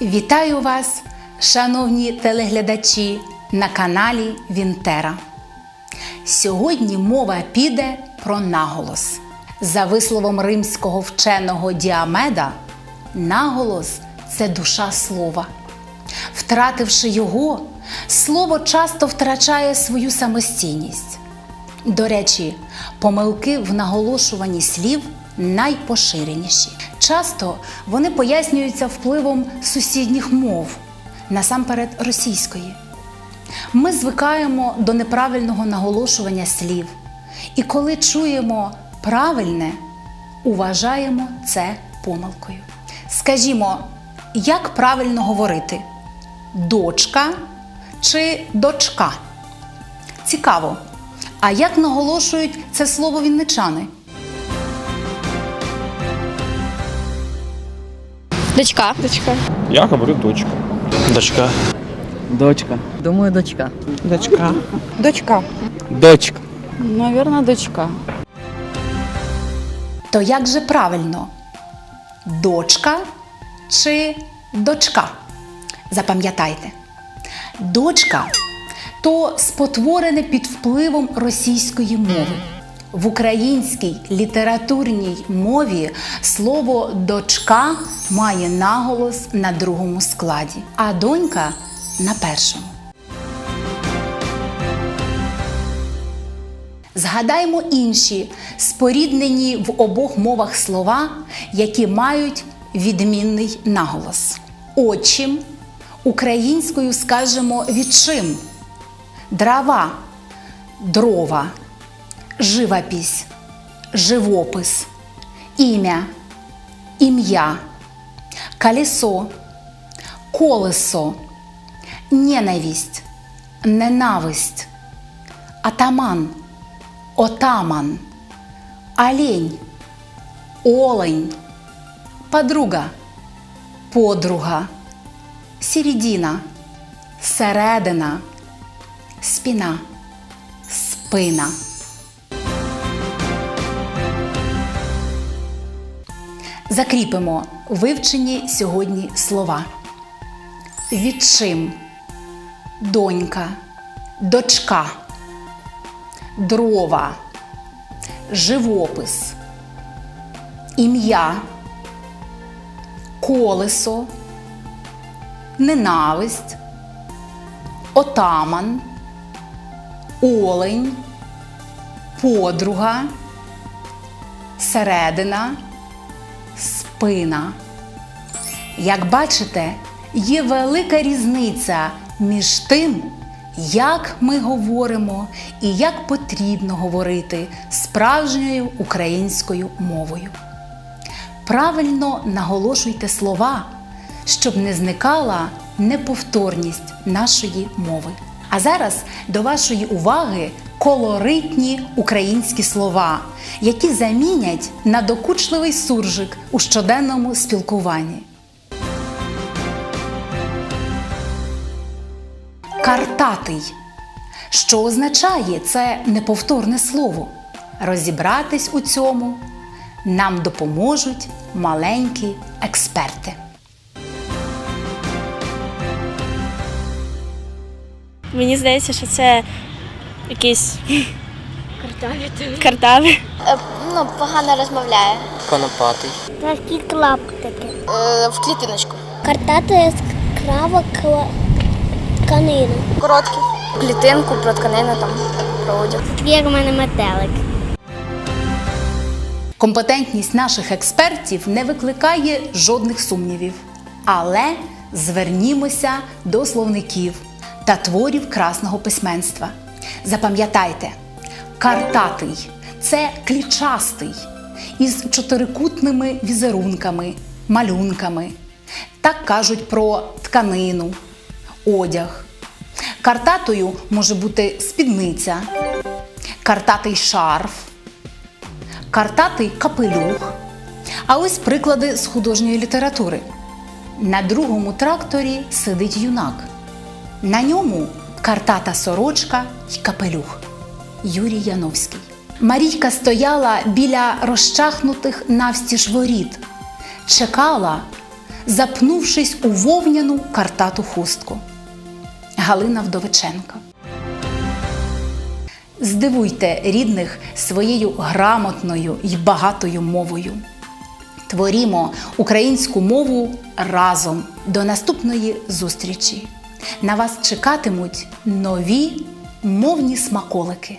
Вітаю вас, шановні телеглядачі, на каналі Вінтера. Сьогодні мова піде про наголос. За висловом римського вченого Діамеда, наголос це душа слова. Втративши його, слово часто втрачає свою самостійність. До речі, помилки в наголошуванні слів найпоширеніші. Часто вони пояснюються впливом сусідніх мов, насамперед російської. Ми звикаємо до неправильного наголошування слів, і коли чуємо правильне, уважаємо це помилкою. Скажімо, як правильно говорити дочка чи дочка? Цікаво. А як наголошують це слово вінничани? Дочка. Дочка. Я говорю дочка. Дочка. Дочка. Думаю, дочка. Дочка. Дочка. Дочка. Наверное, дочка. То як же правильно? Дочка чи дочка? Запам'ятайте. Дочка то спотворене під впливом російської мови. В українській літературній мові слово дочка має наголос на другому складі, а донька на першому. Згадаймо інші споріднені в обох мовах слова, які мають відмінний наголос. Отчим українською скажемо відчим, дрова, дрова, живопись, живопис, ім'я, ім'я, колесо, колесо, ненависть, ненависть, атаман отаман, олень, олень, подруга, подруга, середина, середина, спина, спина. Закріпимо вивчені сьогодні слова. Відчим, донька, дочка дрова, живопис, ім'я, колесо, ненависть, отаман, олень, подруга, середина, спина. Як бачите, є велика різниця між тим, як ми говоримо і як потрібно говорити справжньою українською мовою. Правильно наголошуйте слова, щоб не зникала неповторність нашої мови. А зараз до вашої уваги колоритні українські слова, які замінять надокучливий суржик у щоденному спілкуванні. Картатий. Що означає це неповторне слово? Розібратись у цьому нам допоможуть маленькі експерти. Мені здається, що це якісь картаві. Е, ну, погано розмовляє. Конопатий. Такі клаптики. Е, в клітиночку. Картати яскрава тканину. Короткі. Клітинку про тканину там про одяг. Такий, як у мене метелик. Компетентність наших експертів не викликає жодних сумнівів. Але звернімося до словників та творів красного письменства. Запам'ятайте, картатий це клічастий із чотирикутними візерунками, малюнками. Так кажуть про тканину, одяг. Картатою може бути спідниця, картатий шарф, картатий капелюх. А ось приклади з художньої літератури. На другому тракторі сидить юнак. На ньому картата сорочка й капелюх. Юрій Яновський. Марійка стояла біля розчахнутих навстіж воріт, чекала, запнувшись у вовняну картату хустку. Галина Вдовиченко. Здивуйте рідних своєю грамотною й багатою мовою. Творімо українську мову разом. До наступної зустрічі. На вас чекатимуть нові мовні смаколики.